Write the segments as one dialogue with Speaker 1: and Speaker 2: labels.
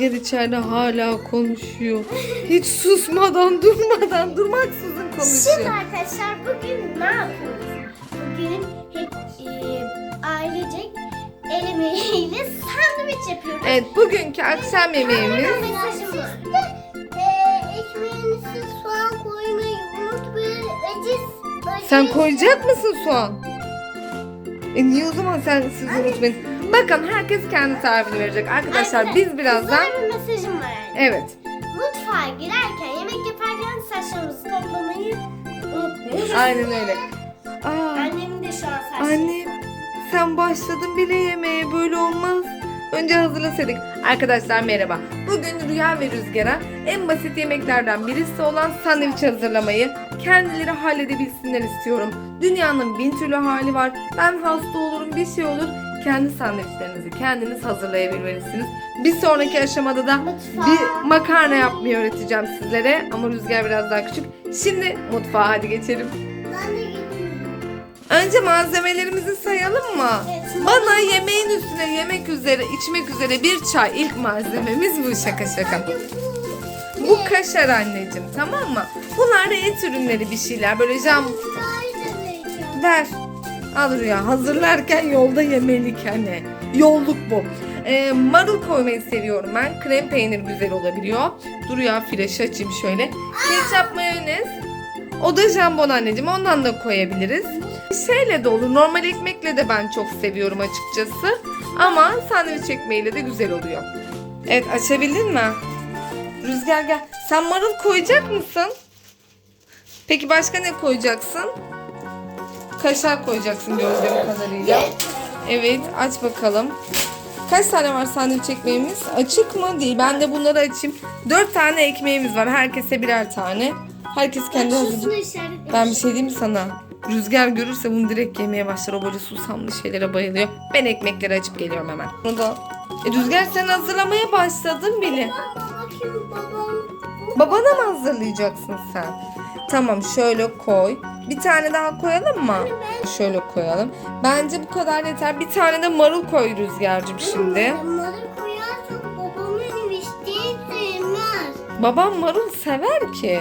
Speaker 1: Rüzgar içeride hala konuşuyor. Hiç susmadan, durmadan, durmaksızın
Speaker 2: Şimdi
Speaker 1: konuşuyor.
Speaker 2: arkadaşlar bugün ne yapıyoruz? Bugün hep e, ailecek el emeğiyle sandviç yapıyoruz.
Speaker 1: Evet, bugünkü akşam yemeğimiz.
Speaker 2: E,
Speaker 1: Sen koyacak mısın soğan? E niye o zaman sen siz unutmayın. Bakın herkes kendi tarifini verecek. Arkadaşlar biz birazdan...
Speaker 2: Bir mesajım var.
Speaker 1: Evet.
Speaker 2: Mutfağa girerken, yemek yaparken saçlarımızı toplamayı unutmayın.
Speaker 1: Aynen öyle. Aa,
Speaker 2: Annemin de şu an saçları.
Speaker 1: anne sen başladın bile yemeğe böyle olmaz. Önce hazırlasaydık. Arkadaşlar merhaba. Bugün Rüya ve Rüzgar'a en basit yemeklerden birisi olan sandviç hazırlamayı kendileri halledebilsinler istiyorum. Dünyanın bin türlü hali var. Ben hasta olurum bir şey olur. Kendi sandviçlerinizi kendiniz hazırlayabilmelisiniz. Bir sonraki aşamada da bir makarna yapmayı öğreteceğim sizlere. Ama Rüzgar biraz daha küçük. Şimdi mutfağa hadi geçelim.
Speaker 2: Ben de.
Speaker 1: Önce malzemelerimizi sayalım mı?
Speaker 2: Evet.
Speaker 1: Bana yemeğin üstüne yemek üzere, içmek üzere bir çay. İlk malzememiz bu şaka şaka. Bu kaşar anneciğim tamam mı? Bunlar da et ürünleri bir şeyler. Böyle jam ver. Al Rüya hazırlarken yolda yemelik hani. Yolluk bu. Ee, marul koymayı seviyorum ben. Krem peynir güzel olabiliyor. Dur ya flaşı açayım şöyle. Ketçap mayonez. O da jambon anneciğim. Ondan da koyabiliriz. Şeyle de olur. Normal ekmekle de ben çok seviyorum açıkçası. Ama sandviç ekmeğiyle de güzel oluyor. Evet açabildin mi? Rüzgar gel. Sen marul koyacak mısın? Peki başka ne koyacaksın? Kaşar koyacaksın gördüğüm kadarıyla. Evet aç bakalım. Kaç tane var sandviç ekmeğimiz? Açık mı? Değil. Ben de bunları açayım. Dört tane ekmeğimiz var. Herkese birer tane. Herkes kendi hazırlayacak. Ben bir şey diyeyim mi sana? Rüzgar görürse bunu direkt yemeye başlar. O böyle susamlı şeylere bayılıyor. Ben ekmekleri açıp geliyorum hemen. Bunu da... E, Rüzgar sen hazırlamaya başladın bile. Babana mı hazırlayacaksın sen? Tamam şöyle koy. Bir tane daha koyalım mı? Şöyle koyalım. Bence bu kadar yeter. Bir tane de marul koy Rüzgar'cığım şimdi.
Speaker 2: Bunları koyarsan babamın isteği sevmez.
Speaker 1: Babam marul sever ki.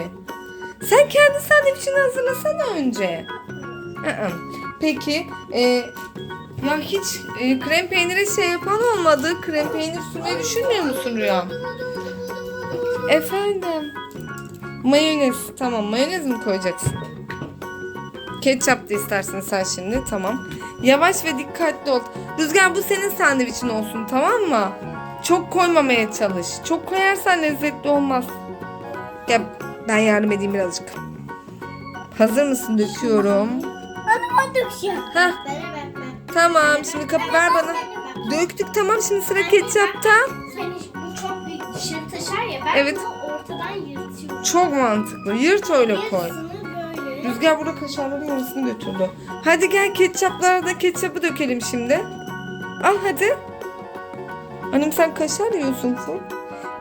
Speaker 1: Sen kendi sandviçini hazırlasana önce. Peki e, ya hiç e, krem peynire şey yapan olmadı. Krem peynir sürmeyi düşünmüyor musun Rüya? Efendim. Mayonez. Tamam mayonez mi koyacaksın? Ketçap da istersin sen şimdi. Tamam. Yavaş ve dikkatli ol. Rüzgar bu senin sandviçin olsun tamam mı? Çok koymamaya çalış. Çok koyarsan lezzetli olmaz. Gel ben yardım edeyim birazcık. Hazır mısın? Döküyorum.
Speaker 2: Hadi ben dökeceğim.
Speaker 1: Heh tamam. Şimdi kapı ver bana. Döktük tamam şimdi sıra ketçapta.
Speaker 2: Sen hiç- bu çok büyük dışarı taşar ya. Ben
Speaker 1: Evet.
Speaker 2: bunu ortadan yırtıyorum.
Speaker 1: Çok mantıklı. Yırt öyle koy. Rüzgar burada kaşarların yarısını götürdü. Hadi gel ketçaplara da ketçapı dökelim şimdi. Al hadi. Annem sen kaşar yiyorsun full.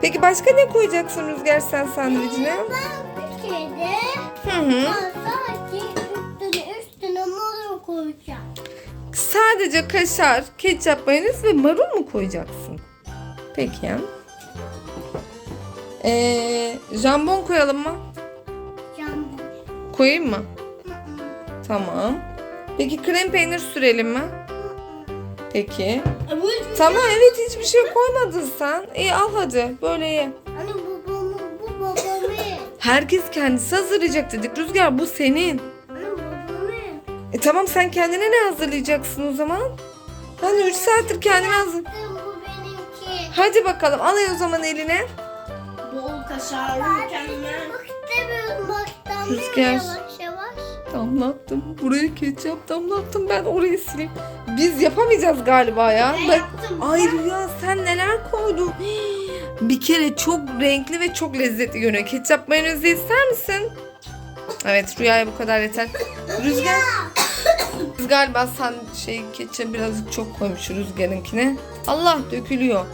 Speaker 1: Peki başka ne koyacaksın Rüzgar sen sandviçine?
Speaker 2: Ben bir kere
Speaker 1: Hı hı.
Speaker 2: sadece üstüne üstüne marul koyacağım.
Speaker 1: Sadece kaşar, ketçap, mayonez ve marul mu koyacaksın? Peki. Ee, jambon koyalım mı?
Speaker 2: Jambon.
Speaker 1: Koyayım mı? Tamam. Peki krem peynir sürelim mi? Peki. Tamam evet hiçbir şey koymadın sen. İyi al hadi böyle ye.
Speaker 2: Anne babamı, bu babamı.
Speaker 1: Herkes kendisi hazırlayacak dedik. Rüzgar bu senin.
Speaker 2: Anne babamı.
Speaker 1: E tamam sen kendine ne hazırlayacaksın o zaman? Ben 3 saattir kendime hazır.
Speaker 2: Bu benimki.
Speaker 1: Hadi bakalım al o zaman eline.
Speaker 2: Kaşarlı mükemmel. İstemiyorum bak.
Speaker 1: Rüzgar.
Speaker 2: Yavaş yavaş.
Speaker 1: Damlattım. Buraya ketçap damlattım. Ben orayı sileyim. Biz yapamayacağız galiba ya.
Speaker 2: Ben
Speaker 1: Ben-
Speaker 2: yaptım.
Speaker 1: Ay Rüya sen neler koydun? Bir kere çok renkli ve çok lezzetli görünüyor. Ketçap mayonezi ister misin? Evet Rüya'ya bu kadar yeter. Rüzgar. Biz galiba sen şey ketçap birazcık çok koymuş Rüzgar'ınkine. Allah dökülüyor.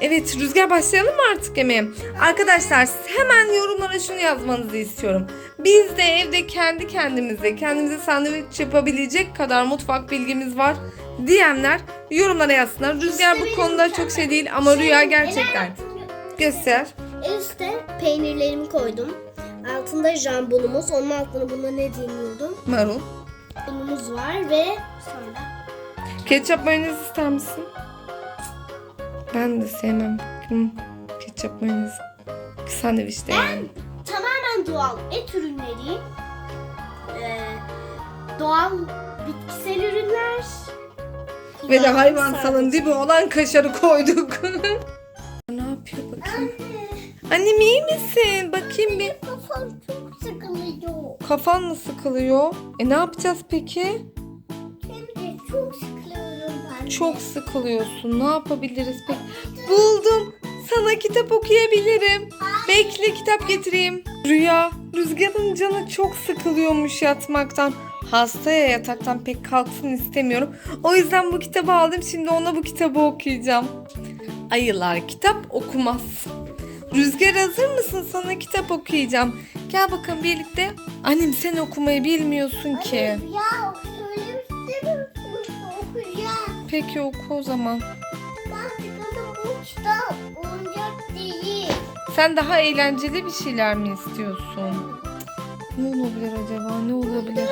Speaker 1: Evet Rüzgar başlayalım mı artık yemeğe? Arkadaşlar hemen yorumlara şunu yazmanızı istiyorum. Biz de evde kendi kendimize, kendimize sandviç yapabilecek kadar mutfak bilgimiz var diyenler yorumlara yazsınlar. Rüzgar bu konuda çok şey değil ama Rüya gerçekten. göster.
Speaker 2: En üstte peynirlerimi koydum. Altında jambonumuz. Onun altına buna ne deniyordum?
Speaker 1: Marul.
Speaker 2: Unumuz var ve sonra
Speaker 1: Ketçap mayonez ister misin? Ben de sevmem. Hmm, Ketçap mayonez. Sandviçte yani.
Speaker 2: tamamen doğal et ürünleri, eee, doğal bitkisel ürünler.
Speaker 1: Ve de hayvansalın dibi olan kaşarı koyduk. ne yapıyor bakayım? Annem iyi misin? Bakayım bir.
Speaker 2: Kafam çok sıkılıyor.
Speaker 1: Kafan mı sıkılıyor? E ne yapacağız peki?
Speaker 2: Hem de çok sıkılıyorum ben.
Speaker 1: Çok sıkılıyorsun. Ne yapabiliriz peki? Buldum. Sana kitap okuyabilirim. Bekle kitap getireyim. Rüya, Rüzgar'ın canı çok sıkılıyormuş yatmaktan. Hastaya yataktan pek kalksın istemiyorum. O yüzden bu kitabı aldım. Şimdi ona bu kitabı okuyacağım. Ayılar kitap okumaz. Rüzgar hazır mısın? Sana kitap okuyacağım. Gel bakalım birlikte. Annem sen okumayı bilmiyorsun ki.
Speaker 2: Ya istemiyorsun. Okuyacağım.
Speaker 1: Peki oku o zaman.
Speaker 2: Bu kitap. Oyuncak değil.
Speaker 1: Sen daha eğlenceli bir şeyler mi istiyorsun? Ne olabilir acaba? Ne olabilir?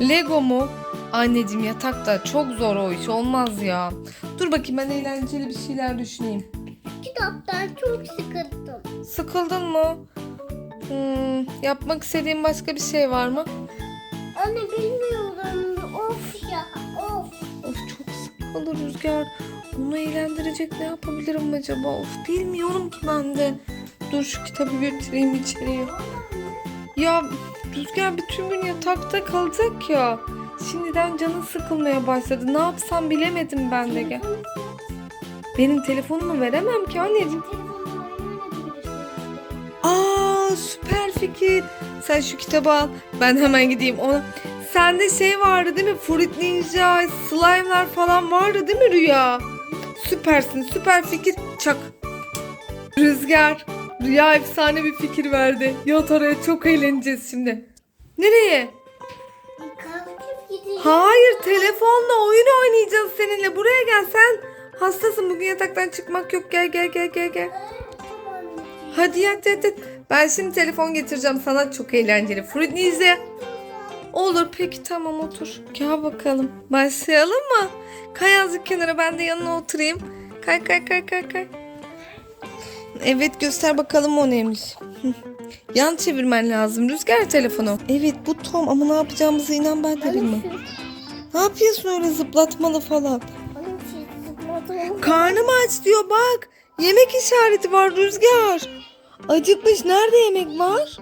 Speaker 1: Lego mu? Anneciğim yatakta çok zor o iş olmaz ya. Dur bakayım ben eğlenceli bir şeyler düşüneyim.
Speaker 2: Kitaptan çok sıkıldım.
Speaker 1: Sıkıldın mı? Hmm, yapmak istediğin başka bir şey var mı?
Speaker 2: Anne bilmiyorum.
Speaker 1: Sıkıldı Rüzgar. Onu eğlendirecek ne yapabilirim acaba? Of bilmiyorum ki ben de. Dur şu kitabı götüreyim içeriye. Ya Rüzgar bütün gün yatakta kalacak ya. Şimdiden canı sıkılmaya başladı. Ne yapsam bilemedim ben de. Gel. Benim telefonumu veremem ki anneciğim. Aa süper fikir. Sen şu kitabı al. Ben hemen gideyim ona. Sende şey vardı değil mi? Fruit Ninja, slime'lar falan vardı değil mi Rüya? Süpersin. Süper fikir. Çak. Rüzgar. Rüya efsane bir fikir verdi. Yat oraya çok eğleneceğiz şimdi. Nereye?
Speaker 2: Kalkıp gideyim.
Speaker 1: Hayır telefonla oyun oynayacağız seninle. Buraya gel sen. Hastasın bugün yataktan çıkmak yok. Gel gel gel gel gel. Hadi yat yat yat. Ben şimdi telefon getireceğim sana çok eğlenceli. Fruit Ninja. Olur peki tamam otur. Gel bakalım. Başlayalım mı? Kay azıcık kenara ben de yanına oturayım. Kay kay kay kay kay. Evet göster bakalım o neymiş. Yan çevirmen lazım. Rüzgar telefonu. Evet bu Tom ama ne yapacağımızı inan ben de bilmem. Ne yapıyorsun öyle zıplatmalı falan?
Speaker 2: Zıpladım.
Speaker 1: Karnım aç diyor bak. Yemek işareti var Rüzgar. Acıkmış. Nerede yemek var?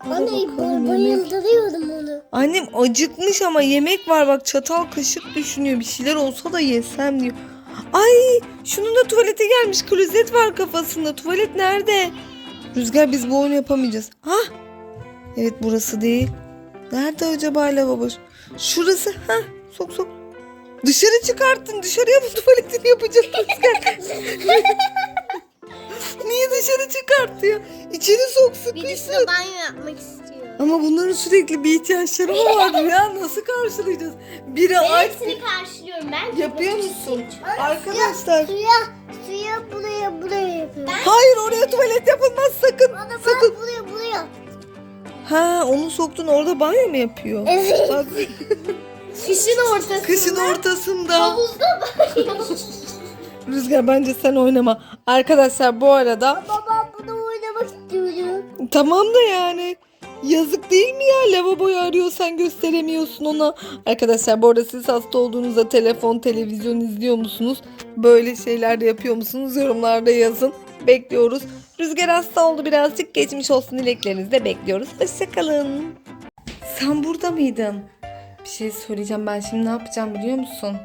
Speaker 2: Anne
Speaker 1: bakalım,
Speaker 2: bayıldırıyordum onu.
Speaker 1: Annem acıkmış ama yemek var bak çatal kaşık düşünüyor bir şeyler olsa da yesem diyor. Ay şunun da tuvalete gelmiş klozet var kafasında tuvalet nerede? Rüzgar biz bu oyunu yapamayacağız. Ha? Evet burası değil. Nerede acaba lavabo? Şurası. Ha? Sok sok. Dışarı çıkarttın. Dışarıya mı tuvaletini yapacak Rüzgar? Niye dışarı çıkartıyor? İçeri sok
Speaker 2: Birisi
Speaker 1: sıkışsın.
Speaker 2: de banyo yapmak istiyor.
Speaker 1: Ama bunların sürekli bir ihtiyaçları mı var ya? Nasıl karşılayacağız? Biri
Speaker 2: Ben
Speaker 1: aç.
Speaker 2: hepsini karşılıyorum. Ben
Speaker 1: Yapıyor musun? Arkadaşlar.
Speaker 2: Suya, suya buraya buraya yapıyorum.
Speaker 1: Hayır oraya tuvalet yapılmaz sakın.
Speaker 2: Bana bak
Speaker 1: Sakın.
Speaker 2: buraya buraya.
Speaker 1: Ha onu soktun orada banyo mu yapıyor?
Speaker 2: Evet.
Speaker 1: Bak
Speaker 2: Kışın ortasında.
Speaker 1: kışın ortasında.
Speaker 2: Havuzda banyo.
Speaker 1: Rüzgar bence sen oynama. Arkadaşlar bu arada
Speaker 2: Baba bunu oynamak istiyorum.
Speaker 1: tamam da yani yazık değil mi ya lavaboyu arıyorsan gösteremiyorsun ona. Arkadaşlar bu arada siz hasta olduğunuzda telefon, televizyon izliyor musunuz? Böyle şeyler de yapıyor musunuz? Yorumlarda yazın. Bekliyoruz. Rüzgar hasta oldu birazcık. Geçmiş olsun dileklerinizi de bekliyoruz. Hoşçakalın. Sen burada mıydın? Bir şey söyleyeceğim ben şimdi ne yapacağım biliyor musun?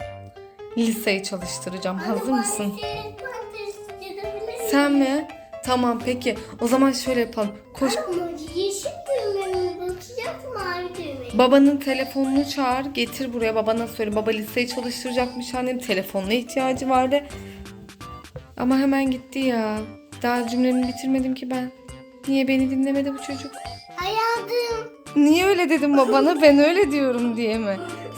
Speaker 1: Liseyi çalıştıracağım. Hazır mısın? Sen mi? Tamam peki. O zaman şöyle yapalım. Koş.
Speaker 2: Ama yeşil düğmeye bakacak mavi düğmeye.
Speaker 1: Babanın telefonunu çağır. Getir buraya. Babana söyle. Baba liseyi çalıştıracakmış. Annem telefonuna ihtiyacı vardı. Ama hemen gitti ya. Daha cümlemi bitirmedim ki ben. Niye beni dinlemedi bu çocuk?
Speaker 2: Hayatım.
Speaker 1: Niye öyle dedim babana? Ben öyle diyorum diye mi?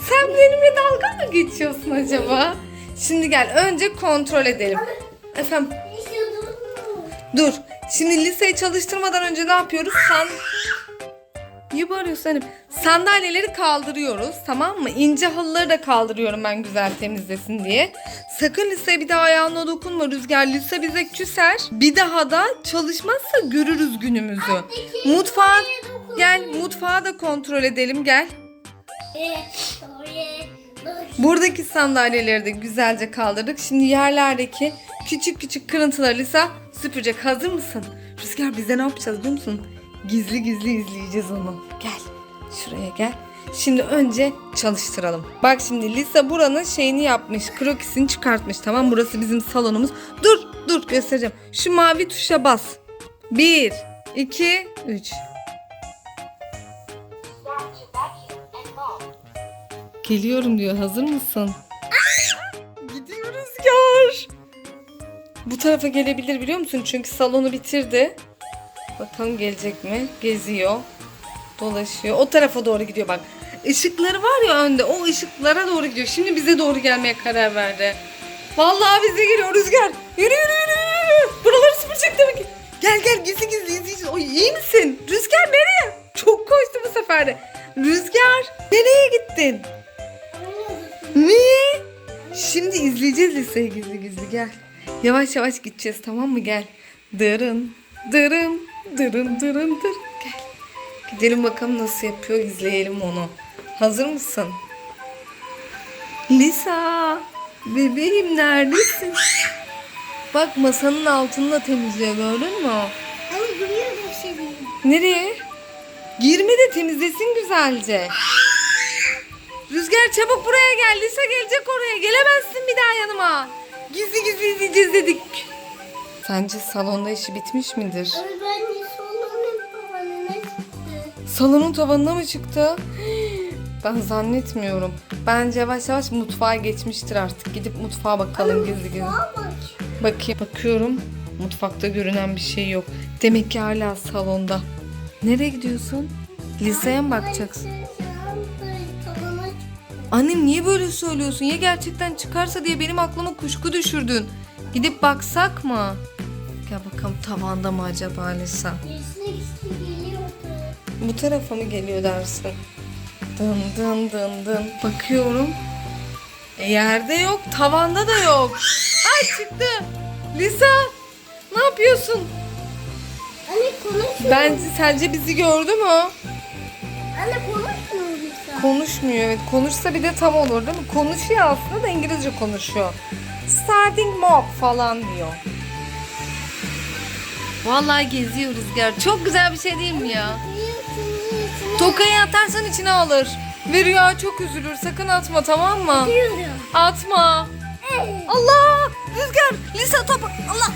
Speaker 1: Sen benimle dalga mı geçiyorsun acaba? Şimdi gel önce kontrol edelim. Efendim
Speaker 2: Yaşadığım
Speaker 1: Dur. Şimdi liseyi çalıştırmadan önce ne yapıyoruz? San... Niye bağırıyorsun Hanım? Sandalyeleri kaldırıyoruz tamam mı? İnce halıları da kaldırıyorum ben güzel temizlesin diye. Sakın liseye bir daha ayağına dokunma Rüzgar. Lise bize küser. Bir daha da çalışmazsa görürüz günümüzü. Mutfağa gel mutfağı da kontrol edelim gel. Buradaki sandalyeleri de güzelce kaldırdık. Şimdi yerlerdeki küçük küçük kırıntıları Lisa süpürecek. Hazır mısın? Rüzgar bize ne yapacağız biliyor musun? Gizli gizli izleyeceğiz onu. Gel. Şuraya gel. Şimdi önce çalıştıralım. Bak şimdi Lisa buranın şeyini yapmış. Krokisini çıkartmış. Tamam burası bizim salonumuz. Dur dur göstereceğim. Şu mavi tuşa bas. 1, 2, 3. Geliyorum diyor. Hazır mısın? Gidiyoruz Rüzgar. Bu tarafa gelebilir biliyor musun? Çünkü salonu bitirdi. Bakalım gelecek mi? Geziyor. Dolaşıyor. O tarafa doğru gidiyor bak. Işıkları var ya önde. O ışıklara doğru gidiyor. Şimdi bize doğru gelmeye karar verdi. Vallahi bize geliyor Rüzgar. Yürü yürü yürü yürü. Buraları süpürecek demek ki. Gel gel gizli gizli izleyeceğiz. Oy iyi misin? Rüzgar nereye? Çok koştu bu sefer de. Rüzgar nereye gittin? Niye? Şimdi izleyeceğiz liseyi gizli gizli gel. Yavaş yavaş gideceğiz tamam mı gel. Dırın dırın dırın dırın dır. Gel. Gidelim bakalım nasıl yapıyor izleyelim onu. Hazır mısın? Lisa bebeğim neredesin? Bak masanın altını da temizliyor gördün mü?
Speaker 2: Anne duruyor bir şey.
Speaker 1: Nereye? Girme de temizlesin güzelce. Rüzgar çabuk buraya gel. Lisa gelecek oraya. Gelemezsin bir daha yanıma. Gizli gizli izleyeceğiz dedik. Sence salonda işi bitmiş midir?
Speaker 2: Ama ben de solunum tavanına çıktı.
Speaker 1: Salonun tavanına mı çıktı? Ben zannetmiyorum. Bence yavaş yavaş mutfağa geçmiştir artık. Gidip mutfağa bakalım gizli gizli.
Speaker 2: Aa bak.
Speaker 1: Bakayım. Bakıyorum. Mutfakta görünen bir şey yok. Demek ki hala salonda. Nereye gidiyorsun? Liseye mi bakacaksın?
Speaker 2: Tavana çıktı.
Speaker 1: Annem niye böyle söylüyorsun? Ya gerçekten çıkarsa diye benim aklıma kuşku düşürdün. Gidip baksak mı? Gel bakalım tavanda mı acaba Lisa?
Speaker 2: Birisi ikisi geliyordu.
Speaker 1: Bu tarafa mı geliyor dersin? Dın dın dın dın. Bakıyorum. E, yerde yok. Tavanda da yok. Ay çıktı. Lisa ne yapıyorsun?
Speaker 2: Anne konuşmuyor.
Speaker 1: Bence sence bizi gördü mü?
Speaker 2: Anne konuşmuyor Lisa.
Speaker 1: Konuşmuyor evet. Konuşsa bir de tam olur değil mi? Konuşuyor aslında da İngilizce konuşuyor. Starting mob falan diyor. Vallahi geziyor Rüzgar. Çok güzel bir şey değil mi ya? Tokayı atarsan içine alır. Ve Rüya çok üzülür. Sakın atma tamam mı? Atma. Allah! Rüzgar! Lisa topu! Allah!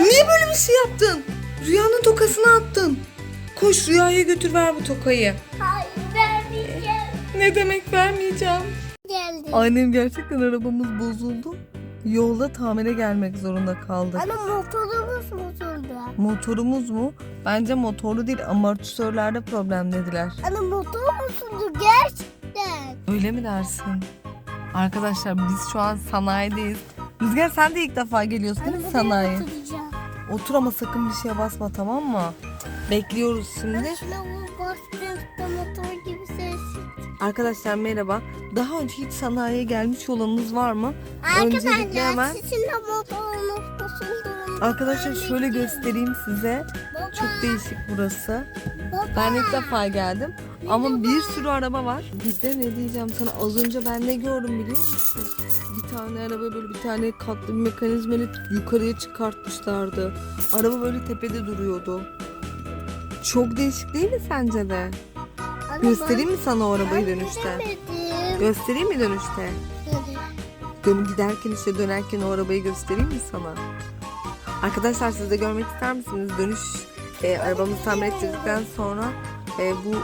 Speaker 1: Niye böyle bir şey yaptın? Rüyanın tokasını attın. Koş Rüya'ya götür ver bu tokayı.
Speaker 2: Hayır vermeyeceğim.
Speaker 1: Ne demek vermeyeceğim?
Speaker 2: Geldi.
Speaker 1: Annem gerçekten arabamız bozuldu. Yolda tamire gelmek zorunda kaldık.
Speaker 2: Anne motorumuz bozuldu.
Speaker 1: Motorumuz mu? Bence motoru değil amortisörlerde problem dediler.
Speaker 2: Anne motorumuz bozuldu gerçekten.
Speaker 1: Öyle mi dersin? Arkadaşlar biz şu an sanayideyiz. Rüzgar sen de ilk defa geliyorsun değil mi sanayi? Otur ama sakın bir şeye basma tamam mı? Bekliyoruz şimdi.
Speaker 2: Anne şuna vur
Speaker 1: Arkadaşlar merhaba. Daha önce hiç sanayiye gelmiş olanınız var mı? Öncelikle
Speaker 2: Arkadaşlar
Speaker 1: hemen
Speaker 2: sizin de motorunuz bozuldu.
Speaker 1: arkadaşlar şöyle göstereyim size.
Speaker 2: Baba,
Speaker 1: Çok değişik burası.
Speaker 2: baba.
Speaker 1: Ben ilk defa geldim. Ama bir sürü araba var. Bir de ne diyeceğim sana az önce ben ne gördüm biliyor musun? Bir tane araba böyle bir tane katlı bir mekanizmayla yukarıya çıkartmışlardı. Araba böyle tepede duruyordu. Çok değişik değil mi sence de? Göstereyim mi sana o arabayı dönüşte? Göstereyim mi dönüşte?
Speaker 2: Hadi.
Speaker 1: Dön giderken işte dönerken o arabayı göstereyim mi sana? Arkadaşlar siz de görmek ister misiniz? Dönüş e, arabamızı tamir ettirdikten sonra e, bu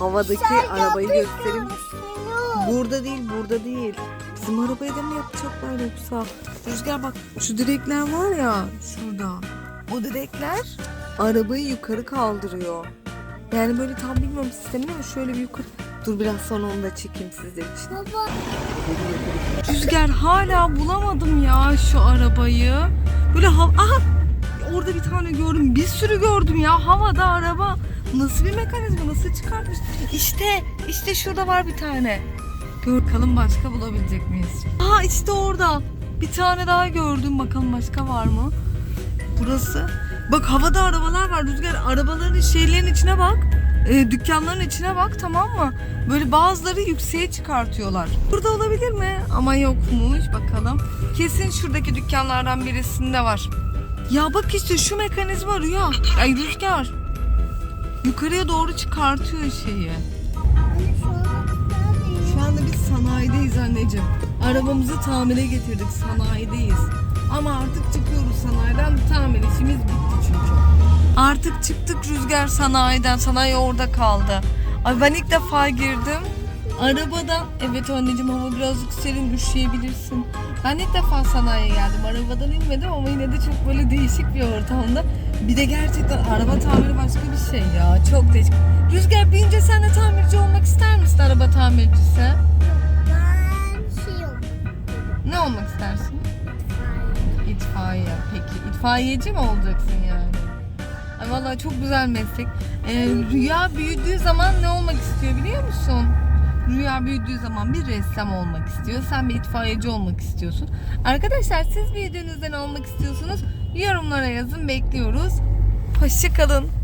Speaker 1: havadaki arabayı göstereyim. Burada değil, burada değil. Bizim arabayı da mı yapacaklar yoksa? Rüzgar bak şu direkler var ya şurada. O direkler arabayı yukarı kaldırıyor. Yani böyle tam bilmiyorum sistemini ama şöyle bir yukarı. Dur biraz sonra onu da çekeyim sizler için.
Speaker 2: Baba
Speaker 1: Rüzgar hala bulamadım ya şu arabayı. Böyle hav aha orada bir tane gördüm. Bir sürü gördüm ya havada araba. Nasıl bir mekanizma nasıl çıkartmış? İşte işte şurada var bir tane. Gör bakalım başka bulabilecek miyiz? Aa işte orada. Bir tane daha gördüm. Bakalım başka var mı? Burası. Bak havada arabalar var. Rüzgar arabaların şeylerin içine bak. E, dükkanların içine bak tamam mı? Böyle bazıları yükseğe çıkartıyorlar. Burada olabilir mi? Ama yokmuş bakalım. Kesin şuradaki dükkanlardan birisinde var. Ya bak işte şu mekanizma Rüya. Ay Rüzgar. Yukarıya doğru çıkartıyor şeyi.
Speaker 2: Şu
Speaker 1: anda biz sanayideyiz anneciğim. Arabamızı tamire getirdik sanayideyiz. Ama artık çıkıyoruz sanayiden tamir işimiz bitti çünkü. Artık çıktık rüzgar sanayiden. Sanayi orada kaldı. Ay ben ilk defa girdim. Arabadan evet anneciğim hava birazcık serin üşüyebilirsin. Ben ilk defa sanayiye geldim. Arabadan inmedim ama yine de çok böyle değişik bir ortamda. Bir de gerçekten araba tamiri başka bir şey ya. Çok değişik. Rüzgar büyüyünce sen de tamirci olmak ister misin araba tamircisi?
Speaker 2: Ben şey.
Speaker 1: Ne olmak istersin? İtfaiye. Peki itfaiyeci mi olacaksın yani? Ay vallahi çok güzel meslek. Ee, Rüya büyüdüğü zaman ne olmak istiyor biliyor musun? Rüya büyüdüğü zaman bir ressam olmak istiyor. Sen bir itfaiyeci olmak istiyorsun. Arkadaşlar siz büyüdüğünüzde ne olmak istiyorsunuz? Yorumlara yazın bekliyoruz. Hoşçakalın.